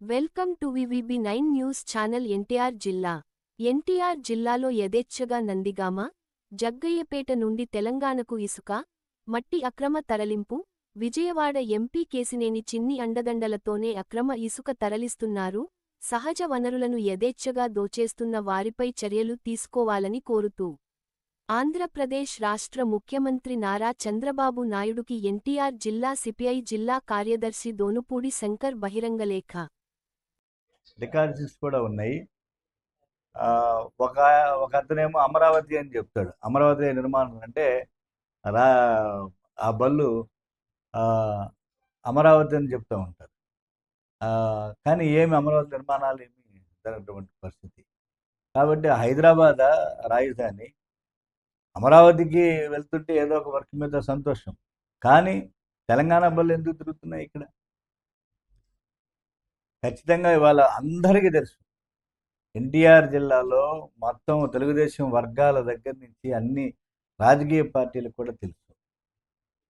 Welcome to VVB nine news channel NTR జిల్లా. ఎన్టీఆర్ జిల్లాలో యథేచ్ఛగా నందిగామ జగ్గయ్యపేట నుండి తెలంగాణకు ఇసుక మట్టి అక్రమ తరలింపు విజయవాడ ఎంపీ కేసినేని చిన్ని అండదండలతోనే అక్రమ ఇసుక తరలిస్తున్నారు సహజ వనరులను యథేచ్ఛగా దోచేస్తున్న వారిపై చర్యలు తీసుకోవాలని కోరుతూ. ఆంధ్రప్రదేశ్ రాష్ట్ర ముఖ్యమంత్రి నారా చంద్రబాబు నాయుడుకి ఎన్టీఆర్ జిల్లా సిపిఐ జిల్లా కార్యదర్శి దోనుపూడి శంకర్ బహిరంగలేఖ. రికార్డ్స్ కూడా ఉన్నాయి. ఆ, ఒక ఒక అతనేమో అమరావతి అని చెప్తాడు. అమరావతి నిర్మాణం అంటే రా ఆ బళ్ళు ఆ, అమరావతి అని చెప్తూ ఉంటారు. ఆ, కానీ ఏమి అమరావతి నిర్మాణాలు ఏమి జరగటువంటి పరిస్థితి. కాబట్టి హైదరాబాద్ రాజధాని అమరావతికి వెళ్తుంటే ఏదో ఒక వర్క్ మీద సంతోషం. కానీ తెలంగాణ బళ్ళు ఎందుకు తిరుగుతున్నాయి ఇక్కడ? ఖచ్చితంగా ఇవాళ అందరికీ తెలుసు. ఎన్టీఆర్ జిల్లాలో మొత్తం తెలుగుదేశం వర్గాల దగ్గర నుంచి అన్ని రాజకీయ పార్టీలకు కూడా తెలుసు.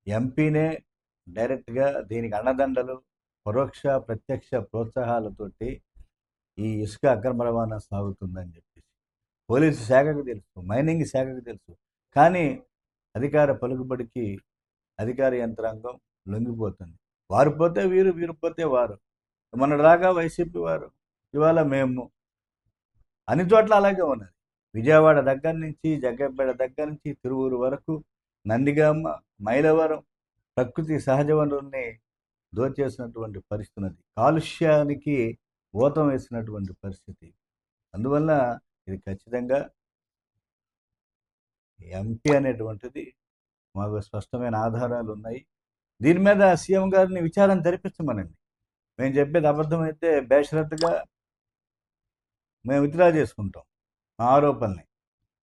ఎంపీనే డైరెక్ట్గా దీనికి అన్నదండలు పరోక్ష ప్రత్యక్ష ప్రోత్సాహాలతోటి ఈ ఇసుక అక్రమ రవాణా సాగుతుందని చెప్పేసి. పోలీసు శాఖకు తెలుసు మైనింగ్ శాఖకు తెలుసు. కానీ అధికార పలుకుబడికి అధికార యంత్రాంగం లొంగిపోతుంది. వారు పోతే వీరు వీరు పోతే వారు. మొన్నటిదాకా వైసీపీ వారు ఇవాళ మేము అన్ని చోట్ల అలాగే ఉన్నది. విజయవాడ దగ్గర నుంచి జగ్గపేట దగ్గర నుంచి తిరువూరు వరకు నందిగామ మైలవరం ప్రకృతి సహజ వనరుల్ని దోచేసినటువంటి పరిస్థితి ఉన్నది. కాలుష్యానికి ఊతం వేసినటువంటి పరిస్థితి. అందువల్ల ఇది ఖచ్చితంగా ఎంపీ అనేటువంటిది మాకు స్పష్టమైన ఆధారాలు ఉన్నాయి. దీని మీద సీఎం గారిని విచారం జరిపించమనండి మేము చెప్పేది అబద్ధమైతే బేషరత్గా మేము విత్డ్రా చేసుకుంటాం మా ఆరోపణని.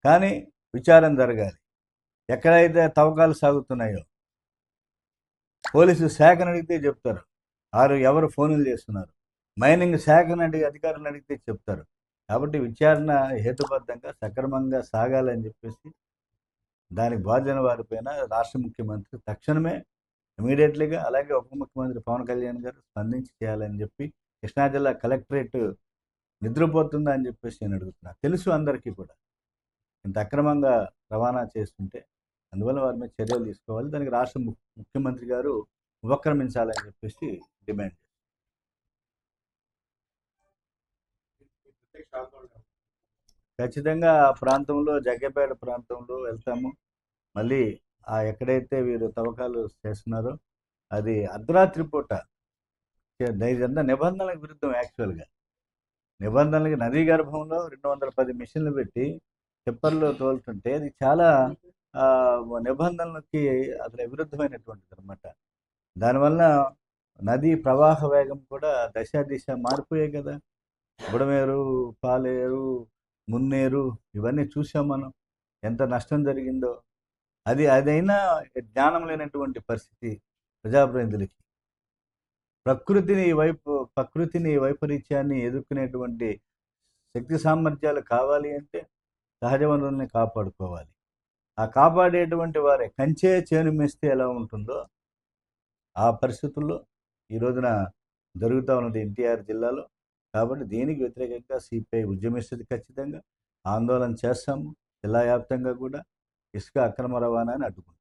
కానీ విచారణ జరగాలి. ఎక్కడైతే తవ్వకాలు సాగుతున్నాయో పోలీసు శాఖను అడిగితే చెప్తారు. వారు ఎవరు ఫోన్లు చేస్తున్నారు? మైనింగ్ శాఖను అడిగి అధికారులను అడిగితే చెప్తారు. కాబట్టి విచారణ హేతుబద్ధంగా సక్రమంగా సాగాలని చెప్పేసి దానికి బాధ్యత వారిపైన రాష్ట్ర ముఖ్యమంత్రి తక్షణమే ఇమీడియట్లీగా అలాగే ఉప ముఖ్యమంత్రి పవన్ కళ్యాణ్ గారు స్పందించి చేయాలని చెప్పి కృష్ణా జిల్లా కలెక్టరేట్ నిద్రపోతుందా అని చెప్పేసి నేను అడుగుతున్నా. తెలుసు అందరికీ కూడా. ఇంత అక్రమంగా రవాణా చేస్తుంటే అందువల్ల వారి మీద చర్యలు తీసుకోవాలి. దానికి రాష్ట్ర ముఖ్యమంత్రి గారు ఉపక్రమించాలని చెప్పేసి డిమాండ్ ఖచ్చితంగా ఆ ప్రాంతంలో జగ్గపేట ప్రాంతంలో వెళ్తాము. మళ్ళీ ఆ ఎక్కడైతే వీరు తవ్వకాలు చేస్తున్నారో అది అర్ధరాత్రి పూట ఇదంతా నిబంధనలకు విరుద్ధం యాక్చువల్గా. నిబంధనలకి నదీ గర్భంలో రెండు వందల పది మిషన్లు పెట్టి చెప్పర్లో తోలుతుంటే అది చాలా ఆ, నిబంధనలకి అసలు విరుద్ధమైనటువంటిది అనమాట దానివల్ల నదీ ప్రవాహ వేగం కూడా దశ దిశ మారిపోయాయి కదా. బుడమేరు పాలేరు మున్నేరు ఇవన్నీ చూసాం మనం. ఎంత నష్టం జరిగిందో. అది అదైనా జ్ఞానం లేనటువంటి పరిస్థితి ప్రజాప్రతినిధులకి. ప్రకృతిని వైపు ప్రకృతిని వైపరీత్యాన్ని ఎదుర్కొనేటువంటి శక్తి సామర్థ్యాలు కావాలి అంటే సహజ వనరుల్ని కాపాడుకోవాలి. ఆ కాపాడేటువంటి వారే కంచే చేను మేస్తే ఎలా ఉంటుందో ఆ పరిస్థితుల్లో ఈ రోజున జరుగుతూ ఉన్నది ఎన్టీఆర్ జిల్లాలో. కాబట్టి దీనికి వ్యతిరేకంగా సిపిఐ ఉద్యమిస్తుంది ఖచ్చితంగా. ఆందోళన చేస్తాము. జిల్లా వ్యాప్తంగా కూడా ఇసుక అక్రమ రవాణాని అడ్డుకుంటారు